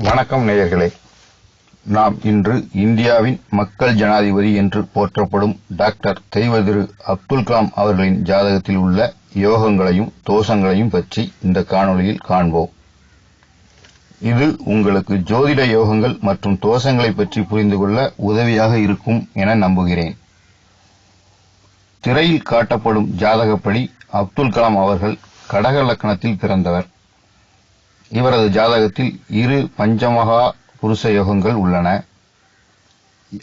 வணக்கம் நேயர்களே. நாம் இன்று இந்தியாவின் மக்கள் ஜனாதிபதி என்று போற்றப்படும் டாக்டர் தெய்வதிரு அப்துல் கலாம் அவர்களின் ஜாதகத்தில் உள்ள யோகங்களையும் தோஷங்களையும் பற்றி இந்த காணொளியில் காண்போம். இது உங்களுக்கு ஜோதிட யோகங்கள் மற்றும் தோஷங்களை பற்றி புரிந்து கொள்ள உதவியாக இருக்கும் என நம்புகிறேன். திரையில் காட்டப்படும் ஜாதகப்படி அப்துல் கலாம் அவர்கள் கடக லக்னத்தில் பிறந்தவர். இவரது ஜாதகத்தில் இரு பஞ்சமகா புருஷ யோகங்கள் உள்ளன.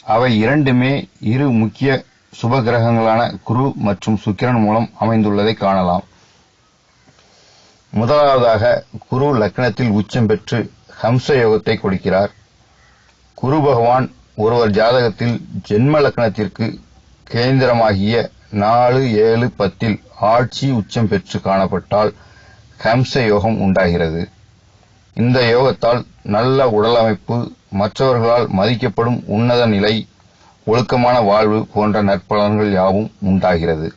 அவை இரண்டுமே இரு முக்கிய சுப கிரகங்களான குரு மற்றும் சுக்கிரன் மூலம் அமைந்துள்ளதை காணலாம். முதலாவதாக குரு லக்னத்தில் உச்சம் பெற்று ஹம்ச யோகத்தை கொடுக்கிறார். குரு பகவான் ஒருவர் ஜாதகத்தில் ஜென்ம லக்னத்திற்கு கேந்திரமாகிய நாலு ஏழு பத்தில் ஆட்சி உச்சம் பெற்று காணப்பட்டால் ஹம்ச யோகம் உண்டாகிறது. இந்த யோகத்தால் நல்ல உடலமைப்பு மற்றவர்களால் மதிக்கப்படும் உன்னத நிலை ஒழுக்கமான வாழ்வு போன்ற நற்பலன்கள் யாவும் உண்டாகிறது.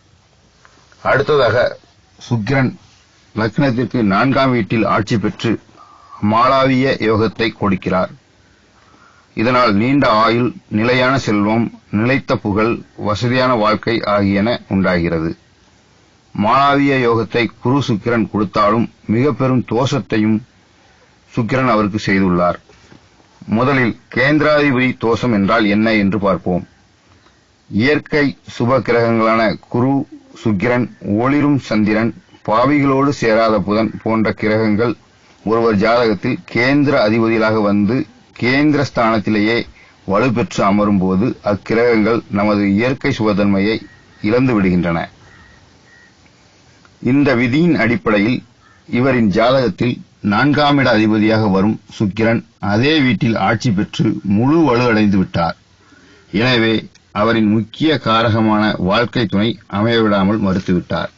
அடுத்ததாக சுக்கிரன் லக்னத்திற்கு நான்காம் வீட்டில் ஆட்சி பெற்று மாலாவிய யோகத்தை கொடுக்கிறார். இதனால் நீண்ட ஆயுள் நிலையான செல்வம் நிலைத்த புகழ் வசதியான வாழ்க்கை ஆகியன உண்டாகிறது. மாலாவிய யோகத்தை குரு சுக்கிரன் கொடுத்தாலும் மிக பெரும் தோஷத்தையும் சுக்கிரன் அவருக்கு செய்துள்ளார். முதலில் கேந்திராதிபதி தோஷம் என்றால் என்ன என்று பார்ப்போம். இயற்கை சுப கிரகங்களான குரு சுக்கிரன் ஒளிரும் சந்திரன் பாவிகளோடு சேராத புதன் போன்ற கிரகங்கள் ஒருவர் ஜாதகத்தில் கேந்திர அதிபதிகளாக வந்து கேந்திர ஸ்தானத்திலேயே வலுப்பெற்று அமரும் போது அக்கிரகங்கள் நமது இயற்கை சுபத்தன்மையை இழந்து விடுகின்றன. இந்த விதியின் அடிப்படையில் இவரின் ஜாதகத்தில் நான்காம் இட அதிபதியாக வரும் சுக்கிரன் அதே வீட்டில் ஆட்சி பெற்று முழு வலுவடைந்து விட்டார். எனவே அவரின் முக்கிய காரகமான வாழ்க்கை துணை அமையவிடாமல் மறுத்துவிட்டார்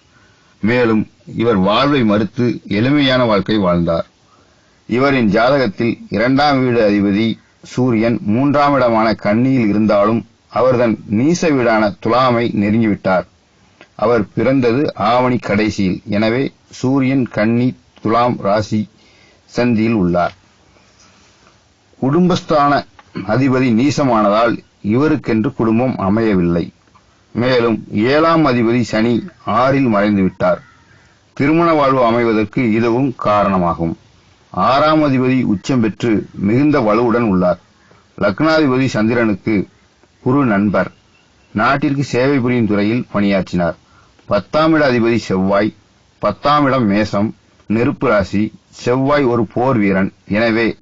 மேலும் இவர் வாழ்வை மறுத்து எளிமையான வாழ்க்கை வாழ்ந்தார். இவரின் ஜாதகத்தில் இரண்டாம் வீடு அதிபதி சூரியன் மூன்றாம் இடமான கன்னியில் இருந்தாலும் அவர்தன் நீச வீடான துலாமை நெருங்கிவிட்டார் அவர் பிறந்தது ஆவணி கடைசியில். எனவே சூரியன் கன்னி துலாம் ராசி சந்தியில் உள்ளார். குடும்பஸ்தான அதிபதி நீசமானதால் இவருக்கென்று குடும்பம் அமையவில்லை. மேலும் ஏழாம் அதிபதி சனி ஆறில் மறைந்துவிட்டார் திருமண வாழ்வு அமைவதற்கு இதுவும் காரணமாகும். ஆறாம் அதிபதி உச்சம் பெற்று மிகுந்த வலுவுடன் உள்ளார். லக்னாதிபதி சந்திரனுக்கு குரு நண்பர். நாட்டிற்கு சேவை புரியும் துறையில் பணியாற்றினார். பத்தாம் இட அதிபதி செவ்வாய் பத்தாம் இடம் மேசம் நெருப்பு ராசி செவ்வாய் ஒரு போர் வீரன். எனவே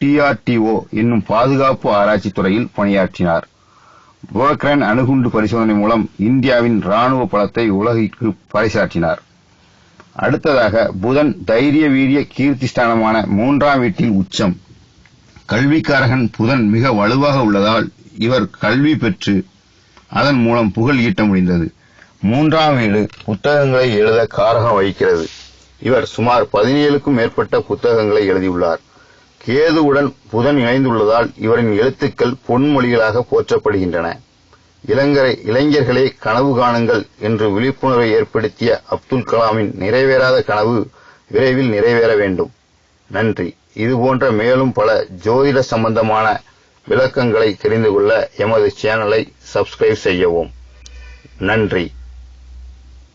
டிஆர்டிஓ என்னும் பாதுகாப்பு ஆராய்ச்சி துறையில் பணியாற்றினார். போக்ரன் அணுகுண்டு பரிசோதனை மூலம் இந்தியாவின் ராணுவ பலத்தை உலகிற்கு பறைசாற்றினார். அடுத்ததாக புதன் தைரிய வீரிய கீர்த்தி ஸ்தானமான மூன்றாம் வீட்டில் உச்சம். கல்விக்காரகன் புதன் மிக வலுவாக உள்ளதால் இவர் கல்வி பெற்று அதன் மூலம் புகழ் ஈட்ட முடிந்தது. மூன்றாம் வீடு புத்தகங்களை எழுத காரகம் வகிக்கிறது. இவர் சுமார் பதினேழுக்கும் மேற்பட்ட புத்தகங்களை எழுதியுள்ளார். கேதுவுடன் புதன் இணைந்துள்ளதால் இவரின் எழுத்துக்கள் பொன்மொழிகளாக போற்றப்படுகின்றன. இளங்கரை இளைஞர்களே கனவு காணுங்கள் என்று விழிப்புணர்வை ஏற்படுத்திய அப்துல் கலாமின் நிறைவேறாத கனவு விரைவில் நிறைவேற வேண்டும். நன்றி. இதுபோன்ற மேலும் பல ஜோதிட சம்பந்தமான விளக்கங்களை தெரிந்து கொள்ள எமது சேனலை சப்ஸ்கிரைப் செய்யவும். நன்றி.